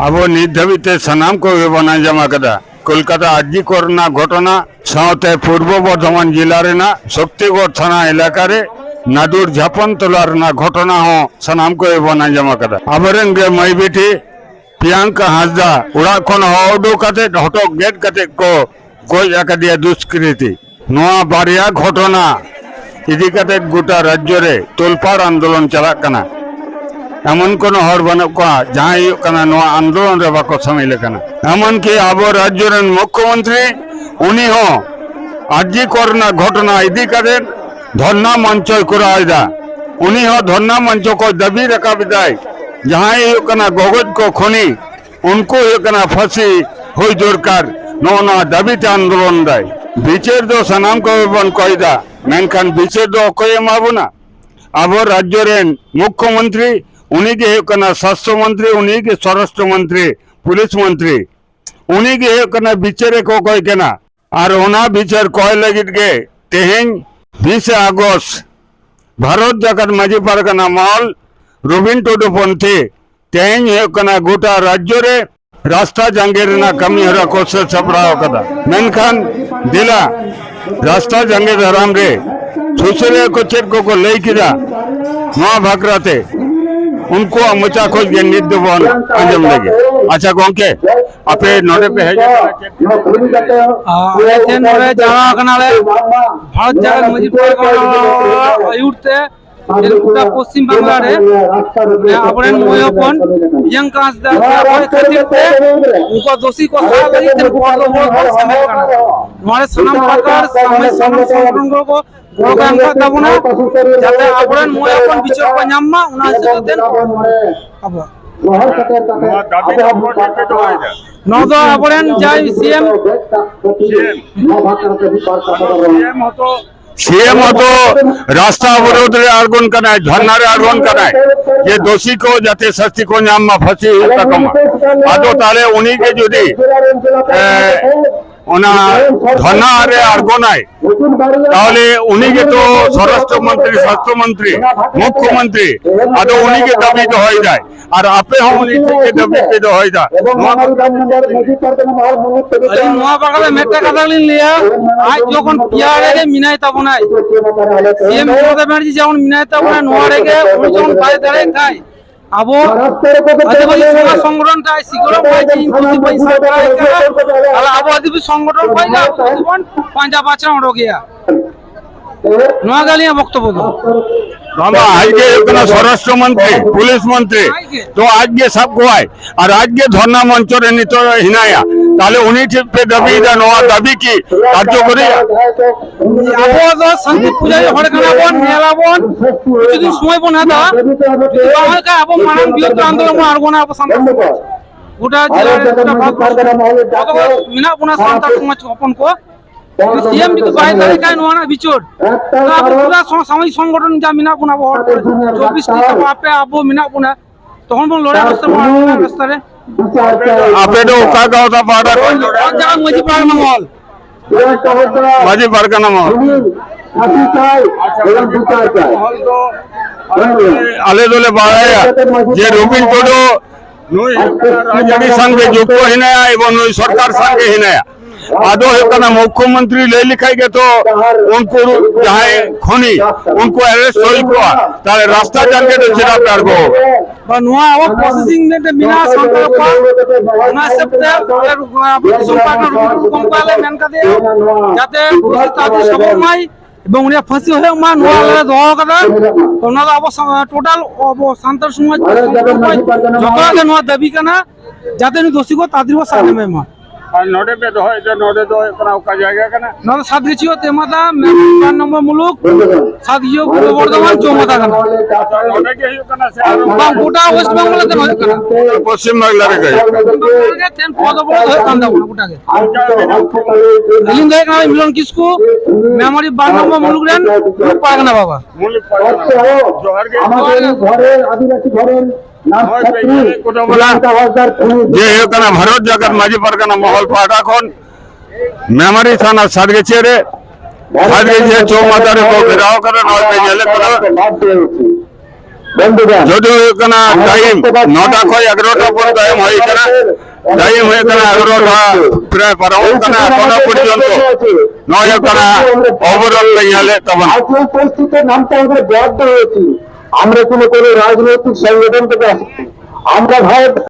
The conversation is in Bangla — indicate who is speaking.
Speaker 1: আবো নির্ধাবিতে সানাম করবে বনা জামাকাদা কলকাতা আর্জি করোনা ঘটনা সাঁতে পূর্ব বর্ধমান জেলার না শক্তিগড় থানা এলাকার নাদুর ঝাপন তোলার না ঘটনা হ সানাম করে বনা জামাকাদা আবরঙ্গে মাই বেটি প্রিয়াঙ্কা হাঁসদা ওরা কোন হওয়া কাতে হটক গেট কাতে কো গজ একা দিয়ে দুষ্কৃতি নোয়া বারিয়া ঘটনা ইদি কাতে গোটা রাজ্যরে তোলপাড় আন্দোলন চালাক কানা ᱮᱢᱚᱱ ᱠᱳᱱᱳ ᱦᱚᱲ ᱵᱟᱹᱱᱩᱜ ᱠᱚᱣᱟ ᱡᱟᱦᱟᱸᱭ ᱦᱩᱭᱩᱜ ᱠᱟᱱᱟ ᱱᱚᱣᱟ ᱟᱱᱫᱳᱞᱚᱱ ᱨᱮ ᱵᱟᱠᱚ ᱥᱟᱹᱢᱤᱞ ᱟᱠᱟᱱᱟ ᱮᱢᱚᱱᱠᱤ ᱟᱵᱚ ᱨᱟᱡᱽᱡᱚ ᱨᱮᱱ ᱢᱩᱠᱷᱭᱚᱢᱚᱱᱛᱨᱤ ᱩᱱᱤ ᱦᱚᱸ ᱟᱨᱡᱤ ᱠᱚᱨᱮᱱᱟᱜ ᱜᱷᱚᱴᱚᱱᱟ ᱤᱫᱤ ᱠᱟᱛᱮᱫ ᱫᱷᱚᱨᱱᱟ ᱢᱚᱧᱪᱚᱭ ᱠᱚᱨᱟᱣ ᱮᱫᱟ ᱩᱱᱤ ᱦᱚᱸ ᱫᱷᱚᱨᱱᱟ ᱢᱚᱧᱪᱚ ᱠᱚ ᱫᱟᱹᱵᱤ ᱨᱟᱠᱟᱵ ᱮᱫᱟᱭ ᱡᱟᱦᱟᱸᱭ ᱦᱩᱭᱩᱜ ᱠᱟᱱᱟ ᱜᱚᱜᱚᱡ ᱠᱚ ᱠᱷᱚᱱᱤ ᱩᱱᱠᱩ ᱦᱩᱭᱩᱜ ᱠᱟᱱᱟ ᱯᱷᱟᱹᱥᱤ ᱦᱩᱭ ᱫᱚᱨᱠᱟᱨ ᱱᱚᱜᱼᱚ ᱱᱚᱣᱟ ᱫᱟᱹᱵᱤᱛᱮ ᱟᱱᱫᱳᱞᱚᱱ ᱫᱟᱭ ᱵᱤᱪᱟᱹᱨ ᱫᱚ ᱥᱟᱱᱟᱢ ᱠᱚᱜᱮ ᱵᱚᱱ ᱠᱚᱭᱫᱟ ᱢᱮᱱᱠᱷᱟᱱ ᱵᱤᱪᱟᱹᱨ ᱫᱚ ᱚᱠᱚᱭ ᱮᱢᱟ ᱵᱚᱱᱟ ᱟᱵᱚ ᱨᱟᱡᱽᱡᱚ ᱨᱮᱱ ᱢᱩᱠᱷᱭᱚᱢᱚᱱᱛᱨᱤ उन्हीं के करना स्वास्थ्य मंत्री, उन्हीं के स्वराष्ट्र मंत्री, पुलिस मंत्री, उन्हीं के करना को कोई कहना और ओना विचार कह लगे के तेहेन बीस अगस्त, भारत जगत माजी पारकाना मॉल রবীন टुडू पंथी তেইন হেকনা গোটা রাজ্য রে रास्ता জাঙ্গের না কামি হরা কোসে ছাপড়াও কাদা মেনখান
Speaker 2: দিলা রাস্তা জাঙ্গের হরাম রে ছুসরে
Speaker 1: ᱩᱱᱠᱩ ᱢᱚᱪᱟ ᱠᱷᱚᱡ ᱜᱮ ᱱᱤᱛ ᱫᱚᱵᱚᱱ ᱟᱸᱡᱚᱢ ᱞᱮᱜᱮ ᱟᱪᱪᱷᱟ ᱜᱚᱝᱠᱮ
Speaker 2: ᱟᱯᱮ ᱱᱚᱰᱮ ᱯᱮ ᱦᱮᱡ
Speaker 3: ᱟᱞᱮ ᱴᱷᱮᱱ ᱱᱚᱰᱮ ᱡᱟᱣᱟ ᱠᱟᱱᱟᱞᱮ ᱵᱷᱟᱨᱚᱛ ᱡᱟᱠᱟᱛ ᱢᱟᱹᱡᱷᱤ ᱯᱟᱨᱜᱟᱱᱟ ᱟᱹᱭᱩᱨ ᱛᱮ
Speaker 2: ᱜᱳᱴᱟ ᱯᱚᱥᱪᱤᱢ ᱵᱟᱝᱞᱟ ᱨᱮ ᱟᱵᱚᱨᱮᱱ ᱢᱟᱹᱭ ᱦᱚᱯᱚᱱ
Speaker 3: ᱤᱭᱟᱝ ᱠᱟᱸᱥ ᱫᱟ ᱚᱠᱚᱭ ᱠᱷᱟᱹᱛᱤᱨ ᱛᱮ ᱩᱱᱠᱩ ᱫᱳᱥᱤ ᱠᱚ ᱥᱟᱵ ᱞᱟᱹᱜᱤᱫ ᱛᱮ ᱯᱚᱨᱫᱚ ᱦᱚᱲ ᱠᱚ ᱥᱟᱢᱮᱞ ᱠᱟᱱᱟ ᱱᱚᱰᱮ ᱥᱟᱱᱟᱢ ᱯᱨᱚᱠᱟᱨ ᱥᱟᱢᱟᱡ ᱥᱟᱱᱟᱢ ᱥᱚᱝᱜᱚᱴᱷᱚᱱ ᱠᱚ
Speaker 2: રોકાણ દાબુના જાતે આપણે મોય પણ બીજો
Speaker 3: પંજામમાં ઉના છે તેન આપો নদ আপনেন যাই সিএম
Speaker 1: सीएम तो रास्ता अवरोध रे आर्गन कनाय धरना रे आर्गन कनाय
Speaker 2: ये
Speaker 1: दोषी को जाते सस्ती को नाम में फंसी हुई तकमा
Speaker 2: आदो
Speaker 1: ताले उन्हीं के जुदी ওনার
Speaker 2: ধনারে আর
Speaker 1: গোনায়।
Speaker 2: তাহলে
Speaker 1: উনিকে তো স্বরাষ্ট্রমন্ত্রী স্বাস্থ্যমন্ত্রী
Speaker 2: মুখ্যমন্ত্রী আদৌ উনিকে দাবিত হয়ে
Speaker 1: যায়? আর আপে হমনি থেকে দাবিত হয়ে যায়।
Speaker 2: আজ যখন পিয়ারে
Speaker 3: মিনাই তাবনায়
Speaker 2: সিএম মমতা
Speaker 3: ব্যানার্জি যেমন মিনাই তাবনায় নোয়ারে উনি যখন বাইরে দাঁড়ায় খায় আবো
Speaker 2: আদিবাসী
Speaker 3: সংগঠন তাই সিগরম পাইছি ইনকুসি পয়সা পাই
Speaker 2: তাহলে
Speaker 3: আবো আদিবাসী সংগঠন পাই না জীবন পাঁচা পাঁচা ওড়ো গিয়া। নোয়া গালিয়া বক্তব্য দো
Speaker 1: বাবা আজকে এখানে স্বরাষ্ট্র মন্ত্রী পুলিশ মন্ত্রী। তো আজকে সব গোয়ায়। আর আজকে ধর্ণা মঞ্চরে নিত হিনায়া। তাহলে উনি দাবি দা নোয়া দাবি কি কার্যকরী?
Speaker 3: শান্তি পূজায় হড় কানা বন মেলা বন
Speaker 2: যদি
Speaker 3: সময় বন হাতা
Speaker 2: যদি বাঙাল
Speaker 3: কা আবো মানান বৃহত্তর আন্দোলন আরবো না আবো সমাজ গোটা জেলার মিনা বোনা সান্তাল সমাজ হপন কো
Speaker 2: সিএম যদি বাইরে খায়
Speaker 3: নোয়া না বিচোর সামাজিক সংগঠন যা মিনা বোনা চব্বিশটি আপে আবো মিনা বোনা তখন লড়াই রাস্তা রাস্তারে
Speaker 1: গাওতা পাড়া সব জায়গা
Speaker 3: মজি পাড়া মহল
Speaker 1: মাঝি পারগানা মহল আলে দলে বাড়াইয়া
Speaker 2: যে রবীন টুডু
Speaker 1: নুই রাজনীতি সঙ্গে যুক্ত হিনায়া এবং নুই সরকার সঙ্গে হিনায়া
Speaker 2: वादो है करना
Speaker 1: मुख्यमंत्री ले लिखाई गए तो उनको चाहे खोनी
Speaker 2: उनको
Speaker 1: अरेस्ट हो लिखवा তাহলে রাস্তা জানকে তো সেটা আপনার গো
Speaker 3: বা নোয়া, ও প্রসেসিং নেটে বিনা সরকার পা
Speaker 2: না সপ্তাহ,
Speaker 3: এর সম্পাদন কোম্পালে মেনকা দে যাতে তাতে সবমাই এবং উনি ফাঁসি হয়ে মা নোয়ালে ধোয়া কথা ওনার অবস্থা টোটাল সান্তাল সমাজ
Speaker 2: যখন
Speaker 3: নোয়া দাবি কানা, যাতে উনি দোষী গো তাদের সামনে মা।
Speaker 1: નોડે પેદ હોય તો નોડે તો ઓકા જાગ્યા કે
Speaker 3: નોડે સાદગીચીઓ તેમાં તા ચાર નંબર મુલુક સાદગીઓ પૂર્વ বর্ধমান চৌমাথা কানা
Speaker 2: নোডে
Speaker 1: কে হিউ কানা সে আর
Speaker 2: গোটা ওয়েস্ট বাংলা তে নয় কানা?
Speaker 1: পশ্চিম বাংলারে
Speaker 2: কে
Speaker 3: তেন পদ বড় হয় কান্দা বড় গোটা মিলন কিসকু মেমরি বার নম্বর মুলুক বাবা।
Speaker 1: মুলুক
Speaker 2: আদিবাসী ঘরের જે એકના
Speaker 1: ભરૂચ જગત માજી પરગના માહોલ પાટાખોન મેમરી થાના સાદગેચે રે
Speaker 2: সাজিয়েছে চৌমাতারে ঘেরাও
Speaker 1: করেন জেলে যদিও এখানে টাইম নটা কয় এগারোটা পর টাইম হয় এখানে।
Speaker 2: টাইম হয় এখানে এগারোটা
Speaker 1: প্রায় পারো এখানে এগারোটা পর্যন্ত। নয় এখানে
Speaker 2: অবরোধ লাগিয়ে
Speaker 1: তখন।
Speaker 2: নামটা আমাদের বরাদ্দ হয়েছে আমরা কোনো কোনো রাজনৈতিক সংগঠন থেকে আসছি। আমরা ভারত